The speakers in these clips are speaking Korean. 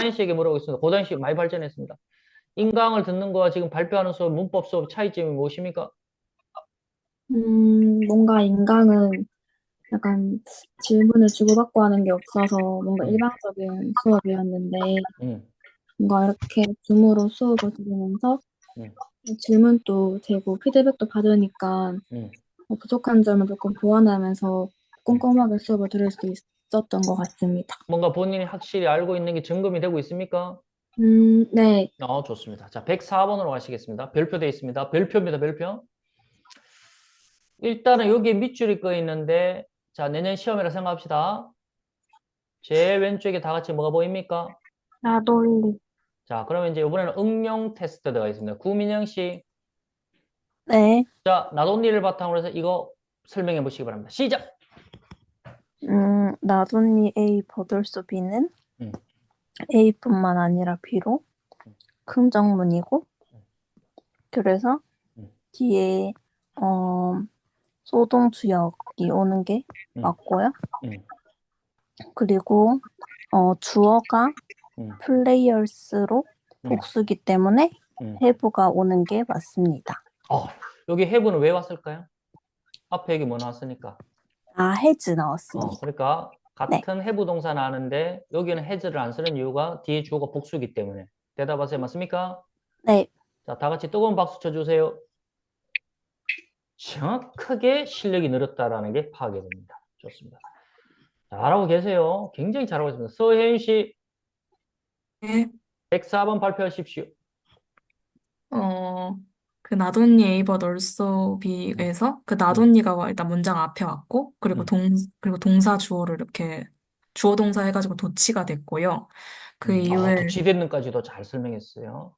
고다인 씨에게 물어보겠습니다. 고다인 씨 많이 발전했습니다. 인강을 듣는 거와 지금 발표하는 수업, 문법 수업 차이점이 무엇입니까? 음, 뭔가 인강은 약간 질문을 주고받고 하는 게 없어서 뭔가 일방적인 수업이었는데 음, 뭔가 이렇게 줌으로 수업을 들으면서 음. 질문도 되고 피드백도 받으니까 음. 어, 부족한 점을 조금 보완하면서 꼼꼼하게 수업을 들을 수 있 었던 것 같습니다. 뭔가 본인이 확실히 알고 있는 게 점검이 되고 있습니까? 음, 네. 어, 좋습니다. 자, 104번으로 가시겠습니다. 별표 되어 있습니다. 별표입니다, 별표. 일단은 여기에 밑줄이 꺼 있는데, 자, 내년 시험이라 생각합시다. 제일 왼쪽에 다 같이 뭐가 보입니까? 나돌리. 자, 그러면 이제 이번에는 응용 테스트 들어가 있습니다. 구민영 씨. 네, 자, 나돈니를 바탕으로 해서 이거 설명해 보시기 바랍니다. 시작! 음, 나돈니 A 버들소 B는 음. A뿐만 아니라 B로 긍정문이고, 그래서 음. 뒤에 어, 소동주역이 오는 게 음. 맞고요. 음. 그리고 어, 주어가 음. 플레이어스로 음. 복수기 때문에 음. have가 오는 게 맞습니다. 어, 여기 have는 왜 왔을까요? 앞에 여기 뭐 나왔으니까. 아, has 어, 나왔습니다. 그러니까 같은 have 동사 나왔는데 여기는 has를 안 쓰는 이유가 뒤에 주어가 복수기 때문에. 대답하세요. 맞습니까? 네, 자, 다 같이 뜨거운 박수 쳐주세요. 정확하게 실력이 늘었다라는 게 파악이 됩니다. 좋습니다. 잘하고 계세요. 굉장히 잘하고 있습니다. 서혜인 씨, 네, 104번 발표하십시오. 어, 그 나돈니 에이버 얼소 비에서 그 나돈니가 일단 문장 앞에 왔고 그리고 음. 동 그리고 동사 주어를 이렇게 주어 동사 해가지고 도치가 됐고요. 그 음, 아, 이후에 도치됐는까지도 잘 설명했어요.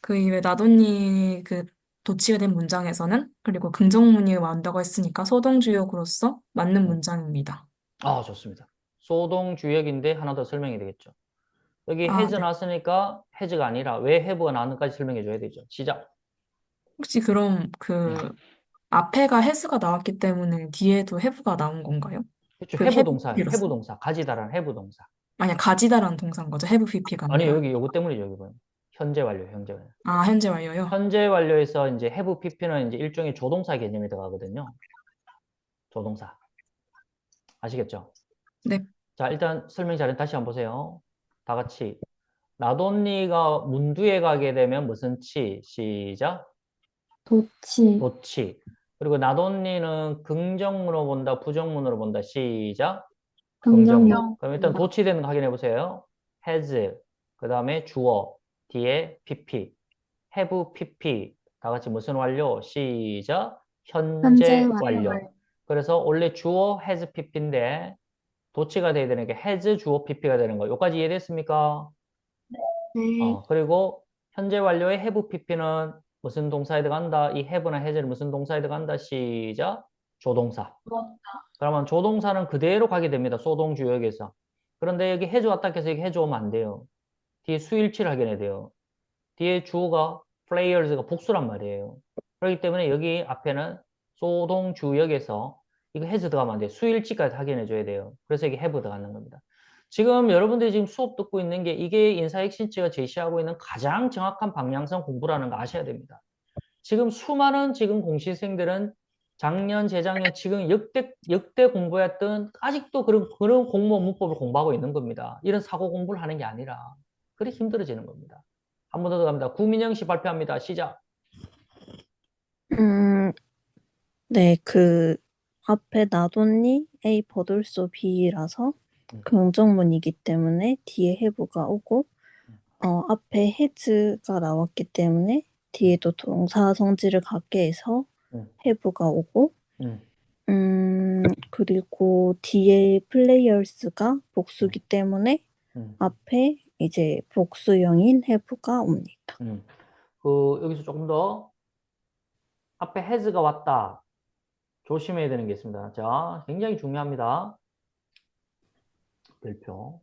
그 이후에 나돈니 그 도치가 된 문장에서는 그리고 긍정문이 완다고 했으니까 소동주역으로서 맞는 음. 문장입니다. 아, 좋습니다. 소동 주역인데 하나 더 설명이 되겠죠. 여기 아, has 네. 나왔으니까 has가 아니라 왜 have가 나왔는지까지 설명해 줘야 되죠. 시작. 혹시 그럼 그 음. 앞에가 has가 나왔기 때문에 뒤에도 have가 나온 건가요? 그렇죠. 그 have have 동사, PP로서? have 동사, 가지다라는 have 동사. 아니 가지다라는 동사인 거죠. have pp가 아니, 아니라. 여기 요거 때문이죠, 여기 보면. 현재 완료, 현재 완료. 아, 현재 완료요? 현재 완료에서 이제 have pp는 이제 일종의 조동사 개념이 들어가거든요. 조동사. 아시겠죠? 네. 자, 일단 설명 자료 다시 한번 보세요. 다 같이. 나돈니가 문두에 가게 되면 무슨 치? 시작. 도치. 도치. 그리고 나돈니는 긍정문으로 본다, 부정문으로 본다. 시작. 긍정문. 긍정문. 그럼 일단 도치되는 거 확인해 보세요. has, 그 다음에 주어, 뒤에 pp, have pp. 다 같이 무슨 완료? 시작. 현재 현재 완료. 완료. 그래서 원래 주어 has pp인데 도치가 돼야 되는 게 has 주어 pp가 되는 거. 여기까지 이해됐습니까? 네. 어, 그리고 현재 완료의 have pp는 무슨 동사에 들어간다? 이 have나 has는 무슨 동사에 들어간다? 시작. 조동사. 그러면 조동사는 그대로 가게 됩니다. 소동 주역에서. 그런데 여기 해줘 왔다 해서 여기 해줘 오면 안 돼요. 뒤에 수일치를 하게 해야 돼요. 뒤에 주어가 players가 복수란 말이에요. 그렇기 때문에 여기 앞에는 소동 주역에서 이거 has 들어가면 안 돼요. 수일치까지 확인해 줘야 돼요. 그래서 여기 have 들어가는 겁니다. 지금 여러분들이 지금 수업 듣고 있는 게 이게 인사혁신치가 제시하고 있는 가장 정확한 방향성 공부라는 거 아셔야 됩니다. 지금 수많은 지금 공시생들은 작년, 재작년, 지금 역대, 역대 공부했던 아직도 그런, 그런 공무원 문법을 공부하고 있는 겁니다. 이런 사고 공부를 하는 게 아니라. 그래 힘들어지는 겁니다. 한 번 더 갑니다. 구민영 씨 발표합니다. 시작. 음, 네, 그 앞에 나돈니 A 버들소 B라서 음. 긍정문이기 때문에 뒤에 have가 오고 어, 앞에 has가 나왔기 때문에 뒤에도 동사 성질을 갖게 해서 음. have가 오고 음, 음, 그리고 뒤에 players가 복수기 때문에 음, 앞에 이제 복수형인 have가 옵니다. 음. 그, 여기서 조금 더 앞에 has가 왔다. 조심해야 되는 게 있습니다. 자, 굉장히 중요합니다. 별표.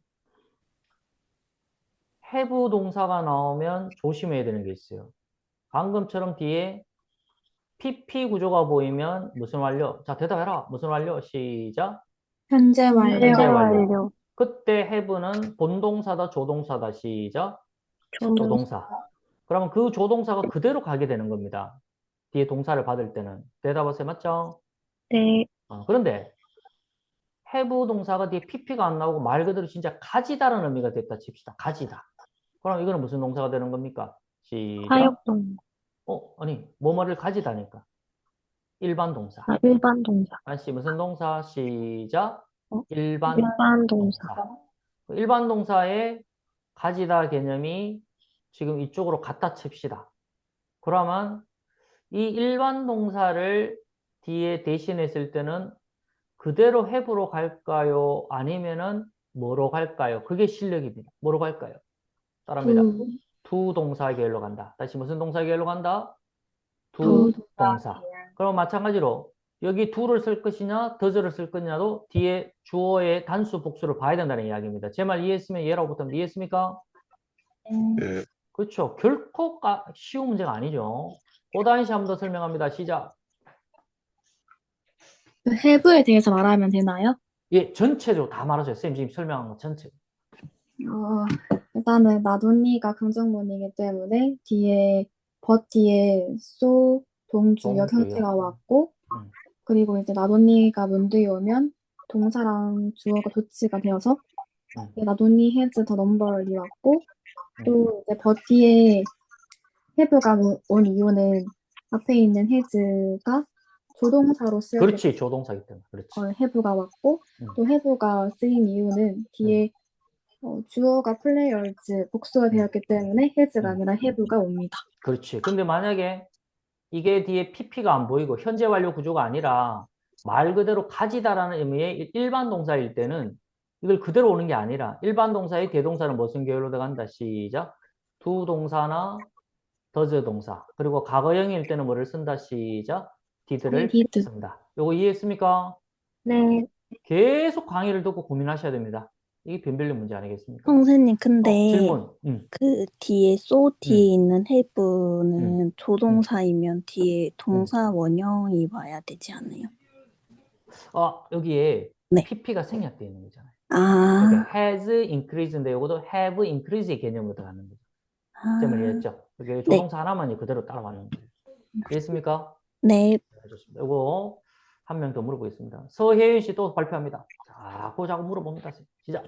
have 동사가 나오면 조심해야 되는 게 있어요. 방금처럼 뒤에 PP 구조가 보이면 무슨 완료? 자, 대답해라. 무슨 완료? 시작. 현재 완료. 현재 완료. 그때 have는 본동사다, 조동사다, 시작. 조동사. 조동사. 그러면 그 조동사가 그대로 가게 되는 겁니다. 뒤에 동사를 받을 때는. 대답하세요. 맞죠? 네. 어, 그런데 have 동사가 뒤에 pp가 안 나오고 말 그대로 진짜 가지다라는 의미가 됐다 칩시다. 가지다. 그럼 이거는 무슨 동사가 되는 겁니까? 시작. 사역동, 어, 아니, 뭐뭐를 가지다니까. 일반 동사. 아, 일반 동사, 다시 무슨 동사? 시작. 어? 일반 일반 동사. 그 일반 동사의 가지다 개념이 지금 이쪽으로 갖다 칩시다. 그러면 이 일반 동사를 뒤에 대신했을 때는 그대로 have로 갈까요? 아니면은 뭐로 갈까요? 그게 실력입니다. 뭐로 갈까요? 따라합니다. 두, 두 동사 계열로 간다. 다시 무슨 동사 계열로 간다? 두 두 동사. 그럼 마찬가지로 여기 do를 쓸 것이냐, does를 쓸 것이냐도 뒤에 주어의 단수 복수를 봐야 된다는 이야기입니다. 제 말 이해했으면 얘라고 붙으면 이해했습니까? 예, 그렇죠. 결코 까- 쉬운 문제가 아니죠. 고단시 한번 더 설명합니다. 시작. 그 have에 대해서 말하면 되나요? 예, 전체적으로 다 말하세요. 쌤 지금 설명한 거 전체. 어, 일단은 나돈니가 긍정문이기 때문에 뒤에 but 뒤에 so 동주역 동주역. 형태가 왔고 음. 그리고 이제 나돈니가 문두에 오면 동사랑 주어가 도치가 되어서 음. 이제 나돈니 has the number이 왔고 음. 또 이제 but 뒤에 오- 온 이유는 앞에 있는 has가 조동사로 쓰여져 그렇지. 조동사기 때문에. 그렇지. 어, have가 왔고 음. 또 have가 쓰인 이유는 뒤에 어, 주어가 players 복수가 되었기 때문에 has가 음. 아니라 have가 옵니다. 그렇지. 근데 만약에 이게 뒤에 pp가 안 보이고 현재 완료 구조가 아니라 말 그대로 가지다라는 의미의 일- 일반 동사일 때는 이걸 그대로 오는 게 아니라 일반 동사의 대동사는 무슨 계열로 들어간다. 시작. 두 동사나 does 동사. 그리고 과거형일 때는 뭐를 쓴다. 시작. Did를 did. 씁니다. 요거 이해했습니까? 네. 계속 강의를 듣고 고민하셔야 됩니다. 이게 변별력 문제 아니겠습니까? 선생님, 어, 근데 질문. 음. 그 뒤에 so 뒤에 있는 have는 음. 조동사이면 뒤에 동사 원형이 와야 되지 않아요? 아, 여기에 네. pp가 생략되어 있는 거잖아요. 아, 그러니까 has increase인데 이것도 have increase의 개념으로 들어가는 거죠. 점을 아, 이해했죠? 이게 조동사 하나만 그대로 따라가는 거예요. 이해했습니까? 네, 네, 좋습니다. 이거 한 명 더 물어보겠습니다. 서혜윤 씨 또 발표합니다. 자꾸 자꾸 물어봅니다. 시작.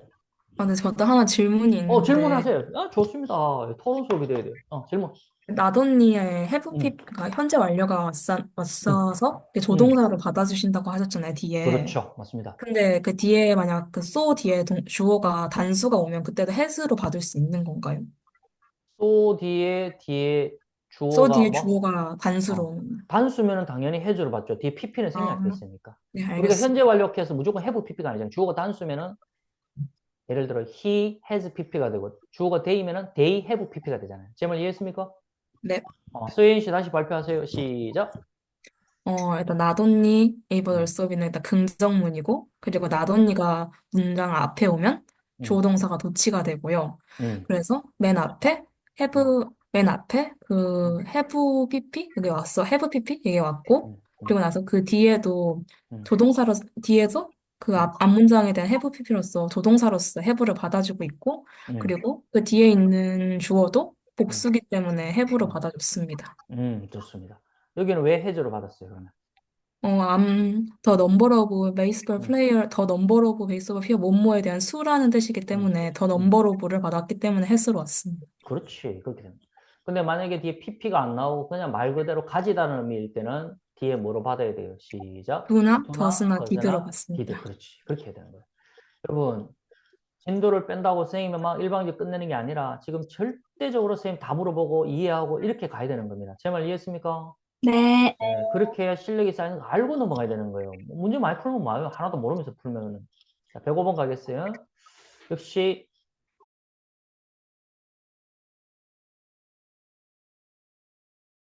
아, 근데 저도 하나 질문이 어, 있는데 질문하세요. 아, 좋습니다. 토론 수업이 돼야 돼요. 어, 질문. 나돈니의 have 음. 현재 완료가 왔어, 왔어서 이게 조동사로 받아주신다고 하셨잖아요, 뒤에. 그렇죠. 맞습니다. 근데 그 뒤에 만약 그 so 뒤에 동- 주어가 단수가 오면 그때도 has로 받을 수 있는 건가요? so 뒤에 뒤에 so 주어가 뒤에 뭐 주어가 단수로 어. 오면. 단수면은 당연히 has를 받죠. 뒤에 pp는 아. 생략됐으니까. 네, 우리가 알겠습니다. 현재 완료해서 무조건 have pp가 아니잖아요. 주어가 단수면은 예를 들어 he has pp가 되고 주어가 they면은 they have pp가 되잖아요. 제말 이해했습니까? 네. 어, 소혜인 씨 다시 발표하세요. 시작. 어, 일단 나돈니 able 열섭이는 일단 긍정문이고 그리고 나돈니가 문장 앞에 오면 음. 조동사가 도치가 되고요. 음, 그래서 맨 앞에 have 맨 앞에 그 have pp 이게 왔어. have pp 이게 왔고 음, 음, 그리고 나서 그 뒤에도 음. 조동사로 뒤에서 그 앞, 앞 문장에 대한 have pp로서 조동사로서 have를 받아주고 있고 음, 그리고 그 뒤에 있는 주어도 복수기 때문에 have로 받아줬습니다. 음, 좋습니다. 여기는 왜 has를 받았어요, 그러면? 어, 암, 더 넘버 오브 베이스볼 음. 플레이어, 더 넘버 오브 베이스볼 피어 뭐뭐에 대한 수라는 뜻이기 때문에 더 넘버 오브를 받았기 때문에 했으로 왔습니다. 그렇지. 그렇게 됩니다. 근데 만약에 뒤에 pp가 안 나오고 그냥 말 그대로 가지다는 의미일 때는 뒤에 뭐로 받아야 돼요? 시작. did로 받습니다. did. 그렇지. 그렇게 해야 되는 거예요. 여러분, 진도를 뺀다고 선생님이 막 일방적으로 끝내는 게 아니라 지금 절대적으로 선생님 다 물어보고 이해하고 이렇게 가야 되는 겁니다. 제 말 이해했습니까? 네. 네, 그렇게 해야 실력이 쌓이는 거 알고 넘어가야 되는 거예요. 문제 많이 풀면 뭐예요? 하나도 모르면서 풀면은. 자, 105번 가겠어요. 역시